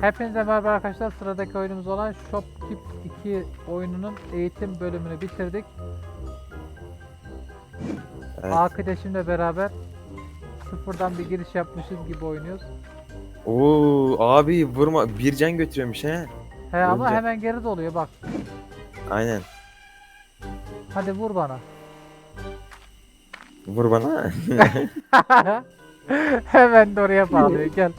Hepinize merhaba arkadaşlar. Sıradaki oyunumuz olan Shopkeep 2 oyununun eğitim bölümünü bitirdik. Evet. Arkadaşımla beraber sıfırdan bir giriş yapmışız gibi oynuyoruz. Oo abi vurma bir can götürüyormuş he. He ama Önce- hemen geri doluyor bak. Aynen. Hadi vur bana. Vur bana. hemen de oraya bağlıyor gel.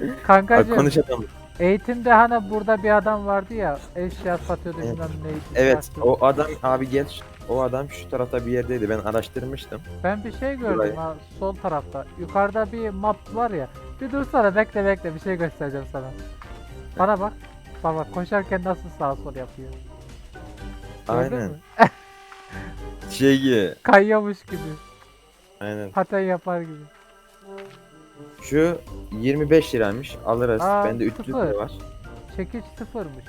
Bak Kankacığım konuşalım. eğitimde hani burada bir adam vardı ya eşya satıyordu Evet. bilmem neydi. Evet satıyordu. o adam abi gel. O adam şu tarafta bir yerdeydi. Ben araştırmıştım. Ben bir şey gördüm Burayı. ha sol tarafta. Yukarıda bir map var ya. Bir dursana bekle bekle bir şey göstereceğim sana. Bana bak. Bak bak koşarken nasıl sağ sol yapıyor. Gördün Aynen. mü? Şey gibi. Kayıyormuş gibi. Aynen. Paten yapar gibi. Şu 25 liraymış. Alırız. Aa, Bende 300 sıfır. lira var. Çekiç sıfırmış.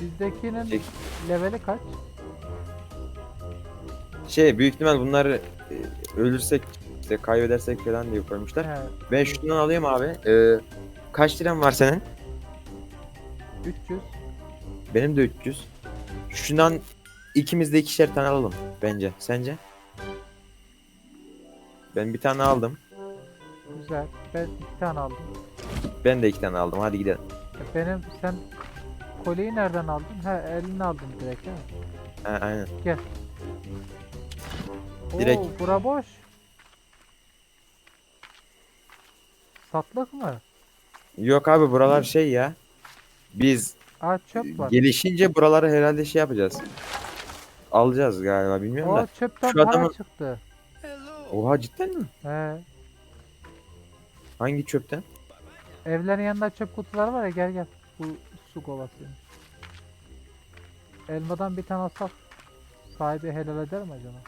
Bizdekinin Çek- leveli kaç? Şey büyük ihtimal bunları e, ölürsek işte kaybedersek falan diye koymuşlar. He, Ben şundan alayım abi. Ee, kaç liran var senin? 300. Benim de 300. Şundan ikimiz de ikişer tane alalım bence. Sence? Ben bir tane aldım. Güzel. Ben iki tane aldım. Ben de iki tane aldım. Hadi gidelim. E, Benim sen kolyeyi nereden aldın? Ha elini aldın direkt değil mi? Ha, aynen. Direkt. Direkt. Oo, bura boş. Satlık mı? Yok abi buralar şey ya. Biz Aa çöp var. gelişince buraları herhalde şey yapacağız. Alacağız galiba bilmiyorum O da. çöpten Şu para adamın- çıktı. Oha cidden mi? He. Hangi çöpten? Evlerin yanında çöp kutuları var ya gel gel. Bu su kovasıymış. Elmadan bir tane alsak sahibi helal eder mi acaba?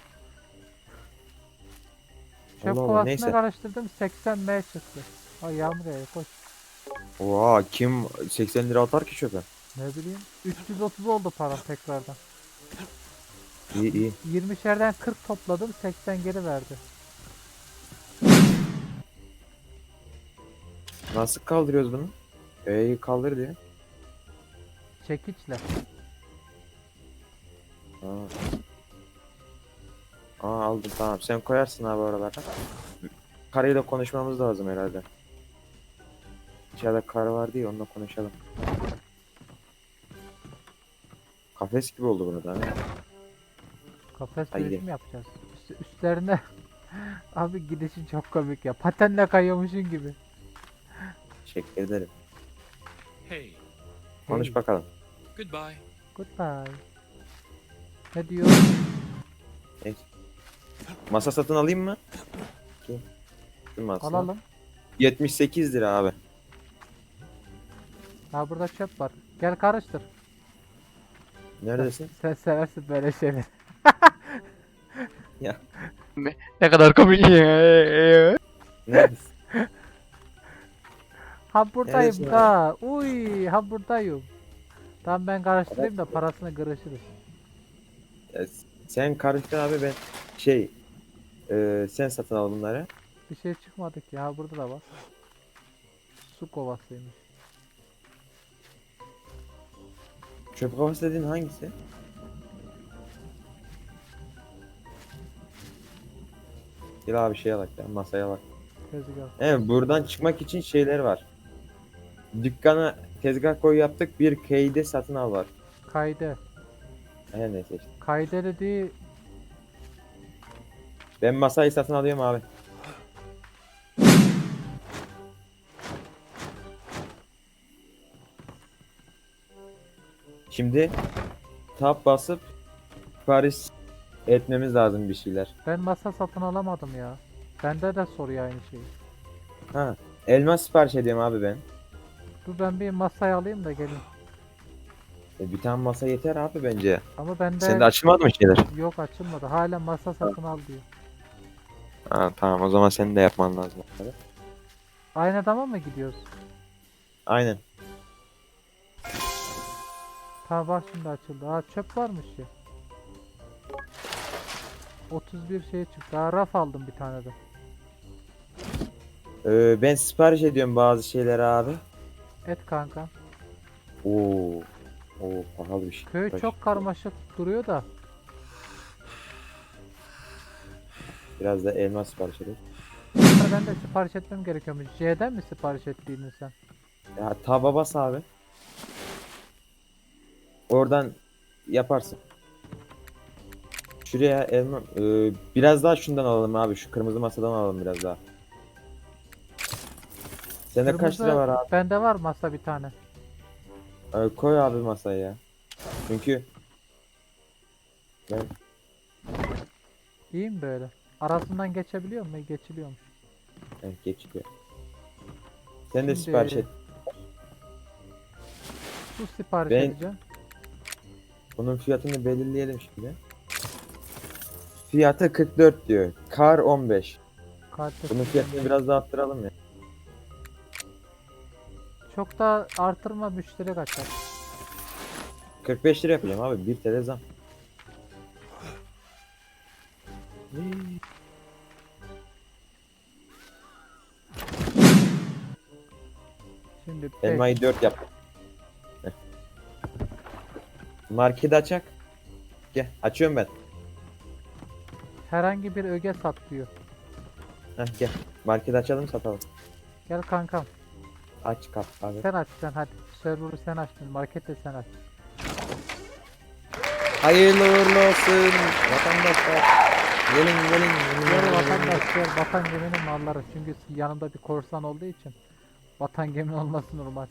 Çöp Allah Allah, kovasına neyse. karıştırdım 80 M çıktı. Ay yağmur yağıyor koş. Oha kim 80 lira atar ki çöpe? Ne bileyim 330 oldu para tekrardan. İyi iyi. 20'şerden 40 topladım 80 geri verdi. Nasıl kaldırıyoruz bunu? E'yi kaldır diye. Çekiçle. Aa. Aa aldım tamam. Sen koyarsın abi oralara. Karıyla konuşmamız lazım herhalde. İçeride karı vardı ya onunla konuşalım. Kafes gibi oldu burada. ha. Kafes üretim yapacağız. Üst, üstlerine abi gidişin çok komik ya. Patenle kayıyormuşun gibi. Teşekkür ederim. Hey, Konuş Hey, bakalım. goodbye. Goodbye. Ne diyor? Masa satın alayım mı? Ki. Şu masa. Alalım. 78 lira abi. Ha burada çöp var. Gel karıştır. Neredesin? Sen seversin böyle şeyleri. Ne kadar komik. Neredesin? Ha buradayım Neredesin da. Uy ha buradayım. Tamam ben karıştırayım da parasını kırışırız. Ya, sen karıştır abi ben şey e, sen satın al bunları. Bir şey çıkmadı ki. Ha burada da var. Su kovasıymış. Çöp kovası dediğin hangisi? Gel abi şeye bak ya masaya bak. Tezgah. Evet buradan çıkmak için şeyler var. Dükkana tezgah koy yaptık bir keyde satın al var. Kayde. Her neyse işte. Kayde dediği Ben masayı satın alıyorum abi. Şimdi tab basıp sipariş etmemiz lazım bir şeyler. ben masa satın alamadım ya. Bende de soruyor aynı şeyi. Ha, elma sipariş ediyorum abi ben. Dur ben bir masayı alayım da gelin. E, bir tane masa yeter abi bence. Ama bende Sende açılmadı mı şeyler? yok açılmadı. Hala masa satın al diyor. Ha, tamam o zaman senin de yapman lazım. Aynı adama mı gidiyoruz? Aynen. Ha bak şimdi açıldı. Ha çöp varmış ya. 31 şey çıktı. Daha raf aldım bir tane de. Ee, ben sipariş ediyorum bazı şeyleri abi. Et kanka. Oo. Oo pahalı bir şey. Köy Bak, çok karmaşık duruyor da. Biraz da elma sipariş edelim. Ben de sipariş etmem gerekiyormuş. J'den mi sipariş ettiğini sen? Ya taba bas abi. Oradan yaparsın. Şuraya elma ee, biraz daha şundan alalım abi. Şu kırmızı masadan alalım biraz daha. Sende kaç lira var abi? Bende var masa bir tane. Ee, koy abi masaya ya. Çünkü ben İyi mi böyle? Arasından geçebiliyor mu? Geçiliyormuş. evet, geçiyor. Sen de sipariş et. Su sipariş Ben- edeceğim. Bunun fiyatını belirleyelim şimdi. Fiyatı 44 diyor. Kar 15. Kalitesi Bunun fiyatını biraz daha arttıralım ya. Çok da artırma müşteri kaçar. 45 lira yapacağım abi. 1 TL zam. Şimdi. Elmayı 4 yap. Heh. Marketi açak. Gel açıyorum ben. Herhangi bir öge sat diyor. Heh, gel. Marketi açalım satalım. Gel kankam. Aç kap abi. Sen aç sen hadi. Server'ı sen açtın. Marketi sen aç. Hayırlı uğurlu olsun vatandaşlar. Gelin gelin. Diğer vatandaşlar vatan geminin malları. Çünkü yanında bir korsan olduğu için vatan gemi olması normal.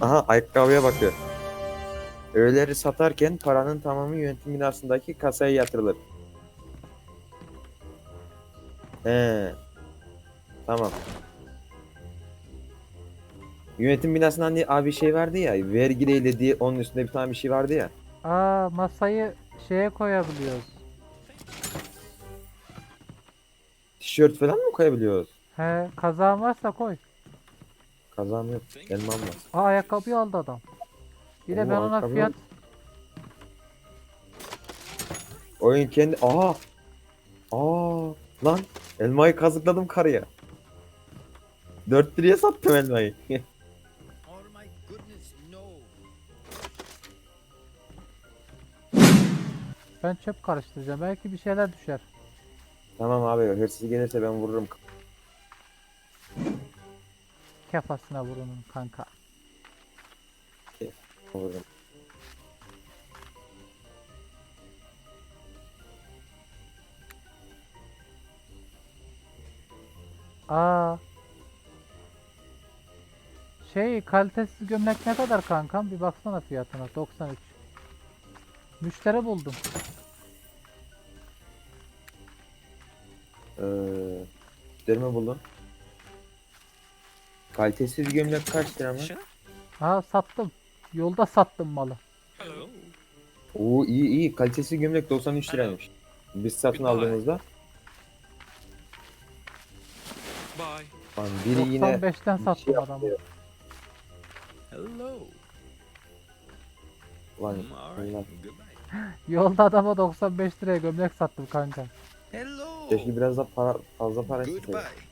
Aha ayakkabıya bakıyor. Öğeleri satarken paranın tamamı yönetim binasındaki kasaya yatırılır. He. Tamam. Yönetim binasında hani abi şey vardı ya vergi değil diye onun üstünde bir tane bir şey vardı ya. Aa masayı şeye koyabiliyoruz. Tişört falan mı koyabiliyoruz? He kazağın varsa koy. Kazan yok. Elmam var. Aa ayakkabıyı aldı adam. Bir de Oo, ben ona ayakkabı fiyat Oyun kendi... Aa! Aa! Lan! Elmayı kazıkladım karıya. 4 liraya sattım elmayı. Ben çöp karıştıracağım. Belki bir şeyler düşer. tamam abi hırsız gelirse ben vururum. Kafasına vurunun kanka. vururum. Aa. Şey kalitesiz gömlek ne kadar kankam? Bir baksana fiyatına. 93. Müşteri buldum. Ee, müşterimi buldun. Kalitesiz gömlek kaç lira mı? Sure. Ha sattım. Yolda sattım malı. Oo iyi iyi. Kalitesiz gömlek 93 liraymış. Biz satın aldığımızda biri yine 95'ten bir sattım şey adamı. yapıyor. Hello. Lan. Goodbye. Yolda adama 95 liraya gömlek sattım kanka. Hello. keşke biraz da para fazla para isteseydim. Goodbye.